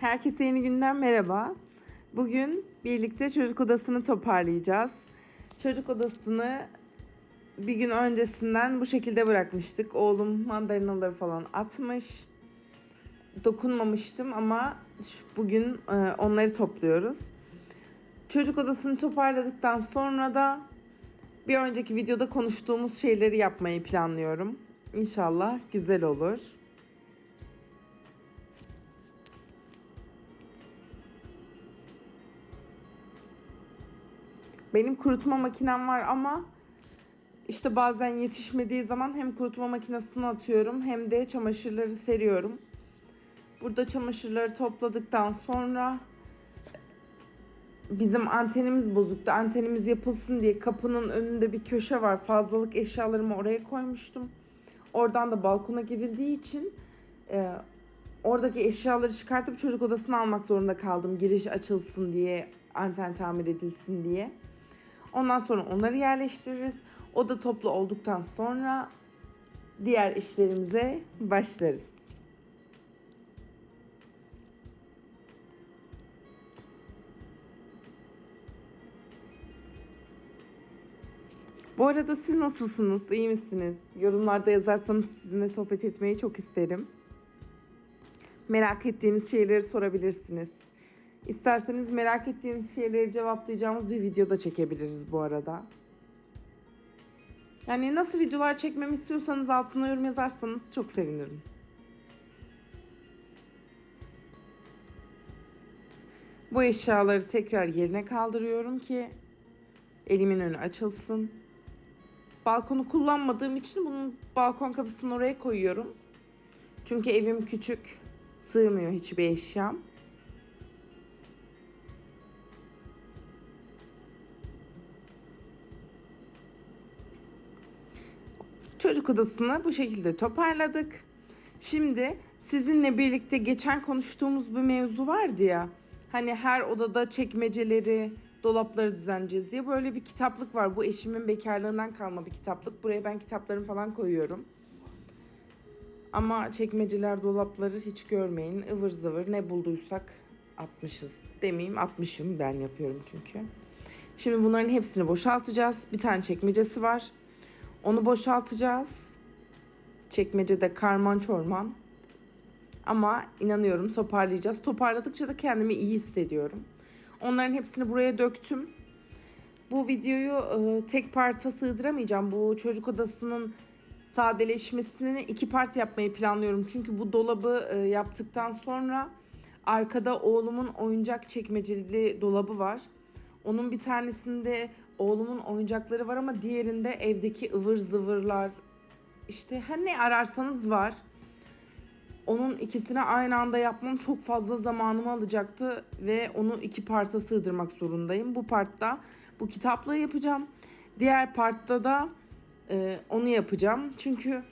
Herkese yeni günden merhaba. Bugün birlikte çocuk odasını toparlayacağız. Çocuk odasını bir gün öncesinden bu şekilde bırakmıştık. Oğlum mandalinaları falan atmış. Dokunmamıştım ama bugün e, onları topluyoruz. Çocuk odasını toparladıktan sonra da bir önceki videoda konuştuğumuz şeyleri yapmayı planlıyorum. İnşallah güzel olur. Benim kurutma makinem var ama işte bazen yetişmediği zaman hem kurutma makinesine atıyorum hem de çamaşırları seriyorum. Burada çamaşırları topladıktan sonra bizim antenimiz bozuktu. Antenimiz yapılsın diye kapının önünde bir köşe var. Fazlalık eşyalarımı oraya koymuştum. Oradan da balkona girildiği için e, oradaki eşyaları çıkartıp çocuk odasına almak zorunda kaldım. Giriş açılsın diye, anten tamir edilsin diye. Ondan sonra onları yerleştiririz. Oda toplu olduktan sonra diğer işlerimize başlarız. Bu arada siz nasılsınız? İyi misiniz? Yorumlarda yazarsanız sizinle sohbet etmeyi çok isterim. Merak ettiğiniz şeyleri sorabilirsiniz. İsterseniz merak ettiğiniz şeyleri cevaplayacağımız bir video da çekebiliriz bu arada. Yani nasıl videolar çekmemi istiyorsanız altına yorum yazarsanız çok sevinirim. Bu eşyaları tekrar yerine kaldırıyorum ki elimin önü açılsın. Balkonu kullanmadığım için bunun balkon kapısını oraya koyuyorum. Çünkü evim küçük. Sığmıyor hiçbir eşyam. Çocuk odasını bu şekilde toparladık. Şimdi sizinle birlikte geçen konuştuğumuz bir mevzu vardı ya. Hani her odada çekmeceleri, dolapları düzenleyeceğiz diye böyle bir kitaplık var. Bu eşimin bekarlığından kalma bir kitaplık. Buraya ben kitaplarımı falan koyuyorum. Ama çekmeceler, dolapları hiç görmeyin. ıvır zıvır ne bulduysak atmışız. Demeyeyim atmışım ben yapıyorum çünkü. Şimdi bunların hepsini boşaltacağız. Bir tane çekmecesi var. Onu boşaltacağız. Çekmecede karman çorman. Ama inanıyorum toparlayacağız. Toparladıkça da kendimi iyi hissediyorum. Onların hepsini buraya döktüm. Bu videoyu e, tek parta sığdıramayacağım. Bu çocuk odasının sadeleşmesini iki part yapmayı planlıyorum. Çünkü bu dolabı e, yaptıktan sonra arkada oğlumun oyuncak çekmeceli dolabı var. Onun bir tanesinde oğlumun oyuncakları var ama diğerinde evdeki ıvır zıvırlar işte her ne ararsanız var. Onun ikisini aynı anda yapmam çok fazla zamanımı alacaktı ve onu iki parta sığdırmak zorundayım. Bu partta bu kitapla yapacağım. Diğer partta da e, onu yapacağım. Çünkü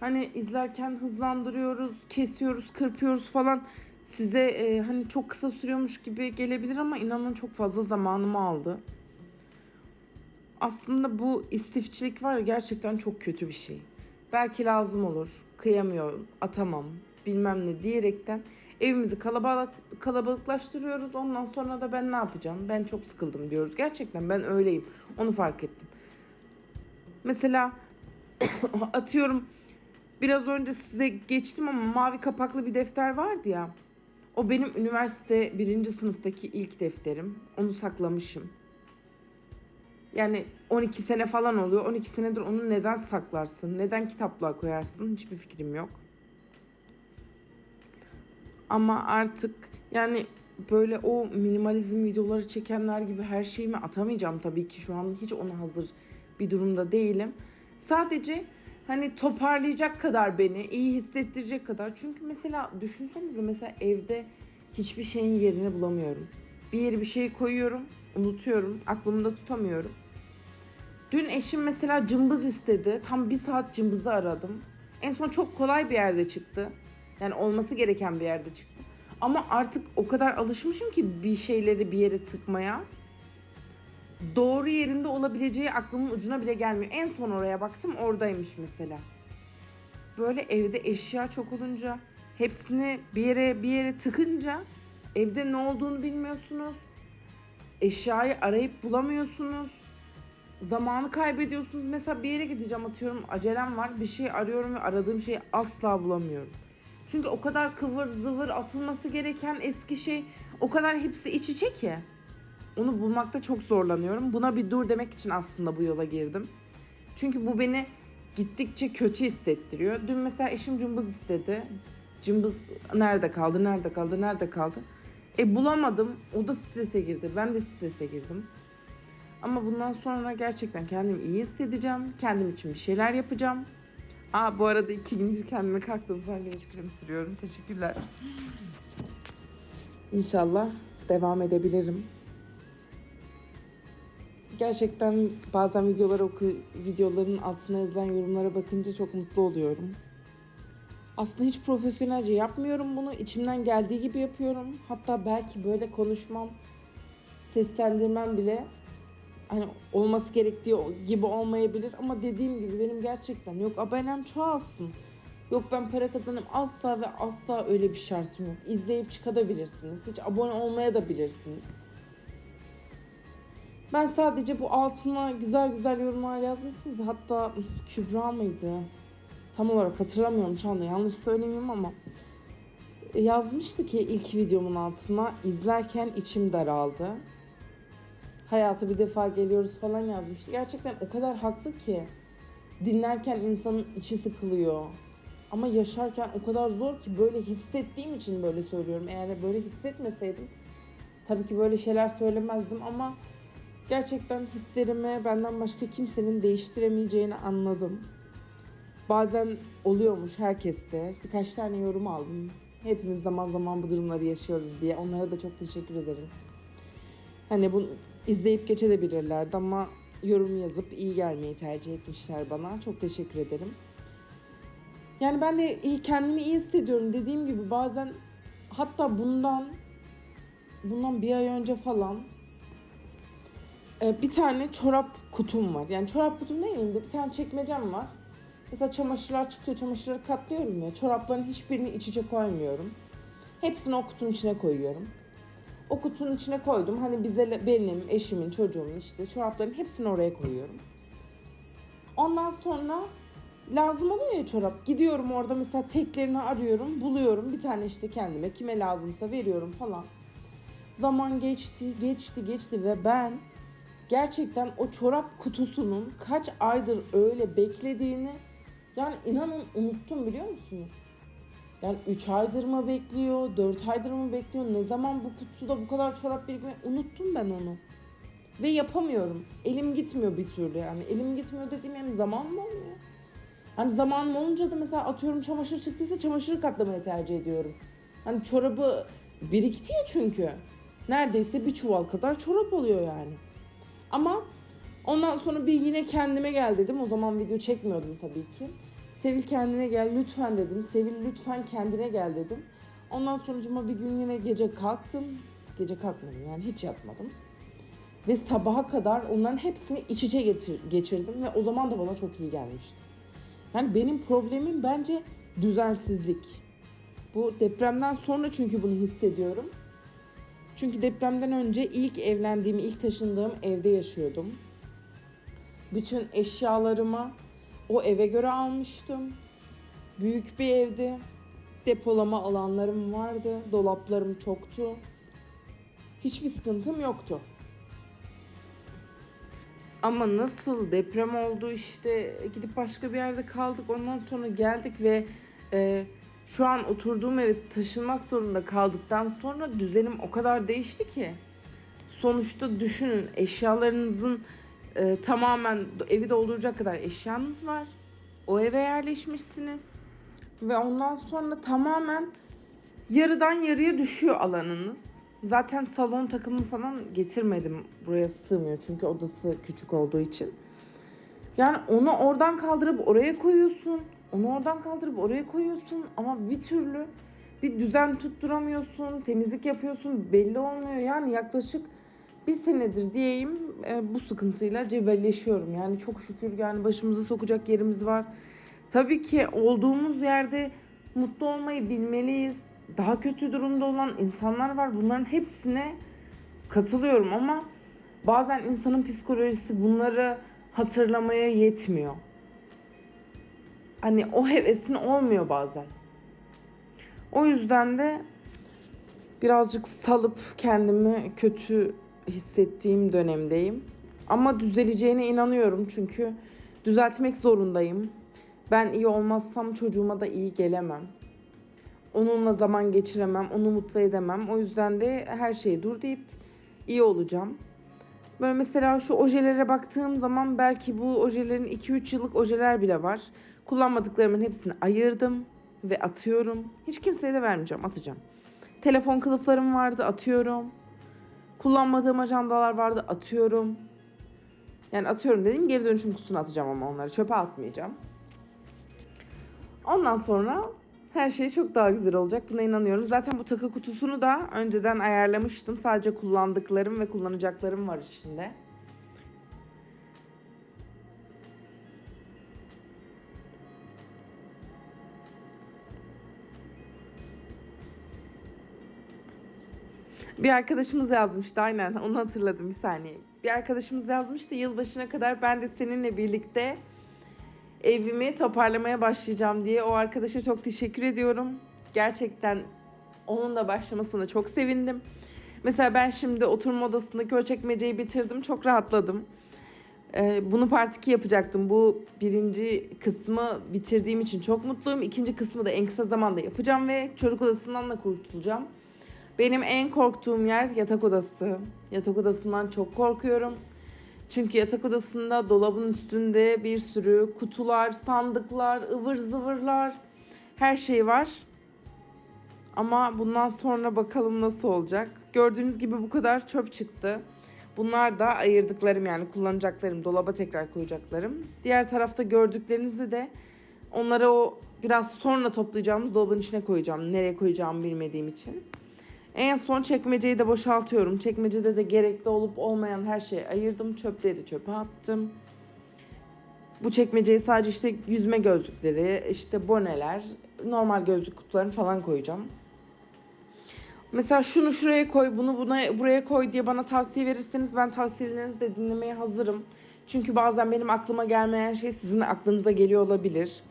hani izlerken hızlandırıyoruz, kesiyoruz, kırpıyoruz falan. Size e, hani çok kısa sürüyormuş gibi gelebilir ama inanın çok fazla zamanımı aldı. Aslında bu istifçilik var ya gerçekten çok kötü bir şey. Belki lazım olur, kıyamıyorum, atamam, bilmem ne diyerekten evimizi kalabalık kalabalıklaştırıyoruz. Ondan sonra da ben ne yapacağım? Ben çok sıkıldım diyoruz. Gerçekten ben öyleyim. Onu fark ettim. Mesela atıyorum biraz önce size geçtim ama mavi kapaklı bir defter vardı ya. O benim üniversite birinci sınıftaki ilk defterim. Onu saklamışım. Yani 12 sene falan oluyor. 12 senedir onu neden saklarsın? Neden kitaplığa koyarsın? Hiçbir fikrim yok. Ama artık yani böyle o minimalizm videoları çekenler gibi her şeyimi atamayacağım tabii ki şu an hiç ona hazır bir durumda değilim. Sadece hani toparlayacak kadar beni iyi hissettirecek kadar. Çünkü mesela düşünsenize mesela evde hiçbir şeyin yerini bulamıyorum. Bir yere bir şey koyuyorum, unutuyorum, aklımda tutamıyorum. Dün eşim mesela cımbız istedi. Tam bir saat cımbızı aradım. En son çok kolay bir yerde çıktı. Yani olması gereken bir yerde çıktı. Ama artık o kadar alışmışım ki bir şeyleri bir yere tıkmaya. Doğru yerinde olabileceği aklımın ucuna bile gelmiyor. En son oraya baktım oradaymış mesela. Böyle evde eşya çok olunca hepsini bir yere bir yere tıkınca Evde ne olduğunu bilmiyorsunuz. Eşyayı arayıp bulamıyorsunuz. Zamanı kaybediyorsunuz. Mesela bir yere gideceğim atıyorum acelem var. Bir şey arıyorum ve aradığım şeyi asla bulamıyorum. Çünkü o kadar kıvır zıvır atılması gereken eski şey o kadar hepsi iç içe ki. Onu bulmakta çok zorlanıyorum. Buna bir dur demek için aslında bu yola girdim. Çünkü bu beni gittikçe kötü hissettiriyor. Dün mesela eşim cımbız istedi. Cımbız nerede kaldı, nerede kaldı, nerede kaldı? E bulamadım. O da strese girdi. Ben de strese girdim. Ama bundan sonra gerçekten kendimi iyi hissedeceğim. Kendim için bir şeyler yapacağım. Aa bu arada iki gündür kendime sonra güneş kremi sürüyorum. Teşekkürler. İnşallah devam edebilirim. Gerçekten bazen videoları oku videoların altına yazılan yorumlara bakınca çok mutlu oluyorum. Aslında hiç profesyonelce yapmıyorum bunu. İçimden geldiği gibi yapıyorum. Hatta belki böyle konuşmam, seslendirmem bile hani olması gerektiği gibi olmayabilir ama dediğim gibi benim gerçekten yok abonem çoğalsın. Yok ben para kazanayım asla ve asla öyle bir şartım yok. İzleyip çıkabilirsiniz. Hiç abone olmaya da bilirsiniz. Ben sadece bu altına güzel güzel yorumlar yazmışsınız. Hatta Kübra mıydı? Tam olarak hatırlamıyorum şu anda yanlış söylemeyeyim ama yazmıştı ki ilk videomun altına izlerken içim daraldı. Hayata bir defa geliyoruz falan yazmıştı. Gerçekten o kadar haklı ki. Dinlerken insanın içi sıkılıyor. Ama yaşarken o kadar zor ki böyle hissettiğim için böyle söylüyorum. Eğer böyle hissetmeseydim tabii ki böyle şeyler söylemezdim ama gerçekten hislerimi benden başka kimsenin değiştiremeyeceğini anladım. Bazen oluyormuş herkeste. Birkaç tane yorum aldım. Hepimiz zaman zaman bu durumları yaşıyoruz diye. Onlara da çok teşekkür ederim. Hani bunu izleyip geçebilirlerdi ama yorum yazıp iyi gelmeyi tercih etmişler bana. Çok teşekkür ederim. Yani ben de iyi, kendimi iyi hissediyorum. Dediğim gibi bazen hatta bundan bundan bir ay önce falan e, bir tane çorap kutum var. Yani çorap kutum değil mi? Bir tane çekmecem var. Mesela çamaşırlar çıkıyor, çamaşırları katlıyorum ya. Çorapların hiçbirini iç içe koymuyorum. Hepsini o kutunun içine koyuyorum. O kutunun içine koydum. Hani bize benim, eşimin, çocuğumun işte çorapların hepsini oraya koyuyorum. Ondan sonra lazım oluyor ya çorap. Gidiyorum orada mesela teklerini arıyorum, buluyorum. Bir tane işte kendime kime lazımsa veriyorum falan. Zaman geçti, geçti, geçti ve ben gerçekten o çorap kutusunun kaç aydır öyle beklediğini yani inanın unuttum biliyor musunuz? Yani 3 aydır mı bekliyor, 4 aydır mı bekliyor, ne zaman bu kutuda bu kadar çorap birikmiyor unuttum ben onu. Ve yapamıyorum. Elim gitmiyor bir türlü yani. Elim gitmiyor dediğim hem zaman mı olmuyor? Hani zamanım olunca da mesela atıyorum çamaşır çıktıysa çamaşırı katlamayı tercih ediyorum. Hani çorabı birikti ya çünkü. Neredeyse bir çuval kadar çorap oluyor yani. Ama ondan sonra bir yine kendime gel dedim. O zaman video çekmiyordum tabii ki. Sevil kendine gel lütfen dedim. Sevil lütfen kendine gel dedim. Ondan sonucuma bir gün yine gece kalktım. Gece kalkmadım yani hiç yatmadım. Ve sabaha kadar onların hepsini iç içe geçirdim ve o zaman da bana çok iyi gelmişti. Yani benim problemim bence düzensizlik. Bu depremden sonra çünkü bunu hissediyorum. Çünkü depremden önce ilk evlendiğim, ilk taşındığım evde yaşıyordum. Bütün eşyalarımı o eve göre almıştım. Büyük bir evdi. Depolama alanlarım vardı. Dolaplarım çoktu. Hiçbir sıkıntım yoktu. Ama nasıl deprem oldu işte gidip başka bir yerde kaldık. Ondan sonra geldik ve e, şu an oturduğum eve taşınmak zorunda kaldıktan sonra düzenim o kadar değişti ki. Sonuçta düşünün eşyalarınızın e, tamamen evi dolduracak kadar eşyanız var. O eve yerleşmişsiniz. Ve ondan sonra tamamen yarıdan yarıya düşüyor alanınız. Zaten salon takımı falan getirmedim. Buraya sığmıyor çünkü odası küçük olduğu için. Yani onu oradan kaldırıp oraya koyuyorsun. Onu oradan kaldırıp oraya koyuyorsun ama bir türlü bir düzen tutturamıyorsun. Temizlik yapıyorsun belli olmuyor. Yani yaklaşık bir senedir diyeyim e, bu sıkıntıyla cebelleşiyorum. Yani çok şükür yani başımızı sokacak yerimiz var. Tabii ki olduğumuz yerde mutlu olmayı bilmeliyiz. daha kötü durumda olan insanlar var. Bunların hepsine katılıyorum ama bazen insanın psikolojisi bunları hatırlamaya yetmiyor. Hani o hevesin olmuyor bazen. O yüzden de birazcık salıp kendimi kötü hissettiğim dönemdeyim. Ama düzeleceğine inanıyorum çünkü düzeltmek zorundayım. Ben iyi olmazsam çocuğuma da iyi gelemem. Onunla zaman geçiremem, onu mutlu edemem. O yüzden de her şeye dur deyip iyi olacağım. Böyle mesela şu ojelere baktığım zaman belki bu ojelerin 2-3 yıllık ojeler bile var. Kullanmadıklarımın hepsini ayırdım ve atıyorum. Hiç kimseye de vermeyeceğim, atacağım. Telefon kılıflarım vardı, atıyorum. Kullanmadığım ajandalar vardı, atıyorum. Yani atıyorum dedim geri dönüşüm kutusuna atacağım ama onları çöpe atmayacağım. Ondan sonra her şey çok daha güzel olacak. Buna inanıyorum. Zaten bu takı kutusunu da önceden ayarlamıştım. Sadece kullandıklarım ve kullanacaklarım var içinde. Bir arkadaşımız yazmıştı aynen onu hatırladım bir saniye. Bir arkadaşımız yazmıştı yılbaşına kadar ben de seninle birlikte evimi toparlamaya başlayacağım diye. O arkadaşa çok teşekkür ediyorum. Gerçekten onunla başlamasına çok sevindim. Mesela ben şimdi oturma odasındaki o çekmeceyi bitirdim. Çok rahatladım. Ee, bunu part 2 yapacaktım. Bu birinci kısmı bitirdiğim için çok mutluyum. İkinci kısmı da en kısa zamanda yapacağım ve çocuk odasından da kurtulacağım. Benim en korktuğum yer yatak odası. Yatak odasından çok korkuyorum. Çünkü yatak odasında dolabın üstünde bir sürü kutular, sandıklar, ıvır zıvırlar, her şey var. Ama bundan sonra bakalım nasıl olacak. Gördüğünüz gibi bu kadar çöp çıktı. Bunlar da ayırdıklarım yani kullanacaklarım, dolaba tekrar koyacaklarım. Diğer tarafta gördüklerinizi de onları o biraz sonra toplayacağımız dolabın içine koyacağım. Nereye koyacağımı bilmediğim için. En son çekmeceyi de boşaltıyorum. Çekmecede de gerekli olup olmayan her şeyi ayırdım. Çöpleri çöpe attım. Bu çekmeceyi sadece işte yüzme gözlükleri, işte boneler, normal gözlük kutularını falan koyacağım. Mesela şunu şuraya koy, bunu buna buraya koy diye bana tavsiye verirseniz ben tavsiyelerinizi de dinlemeye hazırım. Çünkü bazen benim aklıma gelmeyen şey sizin aklınıza geliyor olabilir.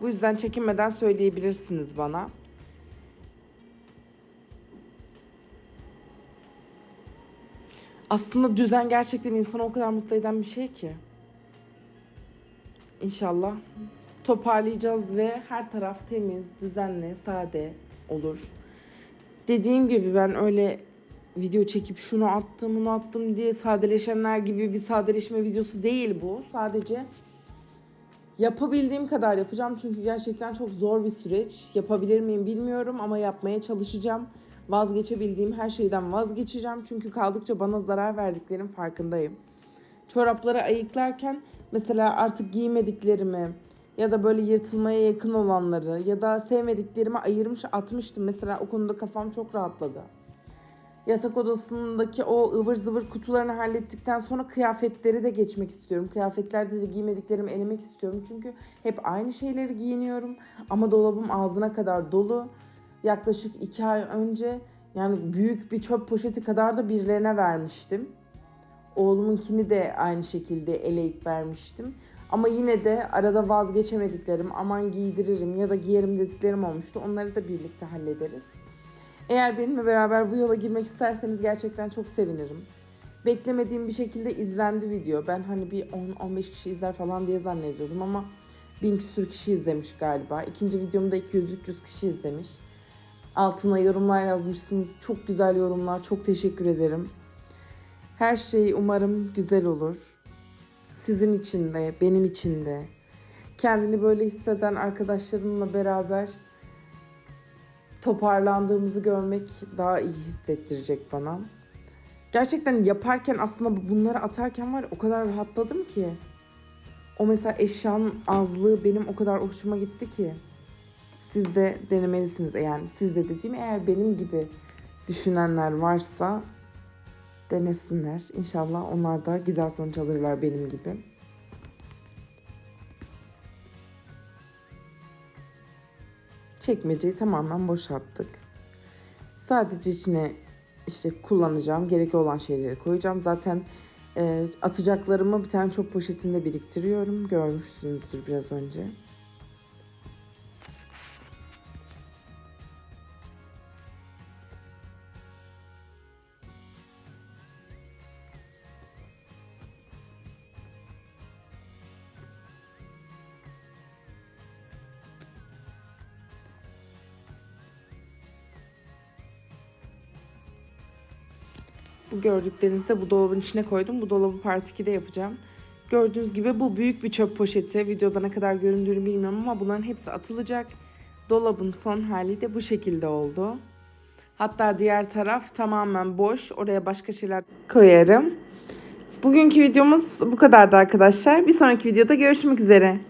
Bu yüzden çekinmeden söyleyebilirsiniz bana. Aslında düzen gerçekten insanı o kadar mutlu eden bir şey ki. İnşallah toparlayacağız ve her taraf temiz, düzenli, sade olur. Dediğim gibi ben öyle video çekip şunu attım, bunu attım diye sadeleşenler gibi bir sadeleşme videosu değil bu. Sadece yapabildiğim kadar yapacağım çünkü gerçekten çok zor bir süreç. Yapabilir miyim bilmiyorum ama yapmaya çalışacağım vazgeçebildiğim her şeyden vazgeçeceğim. Çünkü kaldıkça bana zarar verdiklerin farkındayım. Çorapları ayıklarken mesela artık giymediklerimi ya da böyle yırtılmaya yakın olanları ya da sevmediklerimi ayırmış atmıştım. Mesela o konuda kafam çok rahatladı. Yatak odasındaki o ıvır zıvır kutularını hallettikten sonra kıyafetleri de geçmek istiyorum. Kıyafetlerde de giymediklerimi elemek istiyorum. Çünkü hep aynı şeyleri giyiniyorum. Ama dolabım ağzına kadar dolu yaklaşık iki ay önce yani büyük bir çöp poşeti kadar da birilerine vermiştim. Oğlumunkini de aynı şekilde eleyip vermiştim. Ama yine de arada vazgeçemediklerim, aman giydiririm ya da giyerim dediklerim olmuştu. Onları da birlikte hallederiz. Eğer benimle beraber bu yola girmek isterseniz gerçekten çok sevinirim. Beklemediğim bir şekilde izlendi video. Ben hani bir 10-15 kişi izler falan diye zannediyordum ama bin küsür kişi izlemiş galiba. İkinci videomda 200-300 kişi izlemiş. Altına yorumlar yazmışsınız. Çok güzel yorumlar. Çok teşekkür ederim. Her şey umarım güzel olur. Sizin için de, benim için de. Kendini böyle hisseden arkadaşlarımla beraber toparlandığımızı görmek daha iyi hissettirecek bana. Gerçekten yaparken aslında bunları atarken var o kadar rahatladım ki. O mesela eşyanın azlığı benim o kadar hoşuma gitti ki. Siz de denemelisiniz. Yani siz de dediğim eğer benim gibi düşünenler varsa denesinler. İnşallah onlar da güzel sonuç alırlar benim gibi. çekmeceyi tamamen boşalttık. Sadece içine işte kullanacağım, gerekli olan şeyleri koyacağım. Zaten e, atacaklarımı bir tane çöp poşetinde biriktiriyorum. Görmüşsünüzdür biraz önce. Bu gördüklerinizi de bu dolabın içine koydum. Bu dolabı part 2'de yapacağım. Gördüğünüz gibi bu büyük bir çöp poşeti. Videoda ne kadar göründüğünü bilmiyorum ama bunların hepsi atılacak. Dolabın son hali de bu şekilde oldu. Hatta diğer taraf tamamen boş. Oraya başka şeyler koyarım. Bugünkü videomuz bu kadardı arkadaşlar. Bir sonraki videoda görüşmek üzere.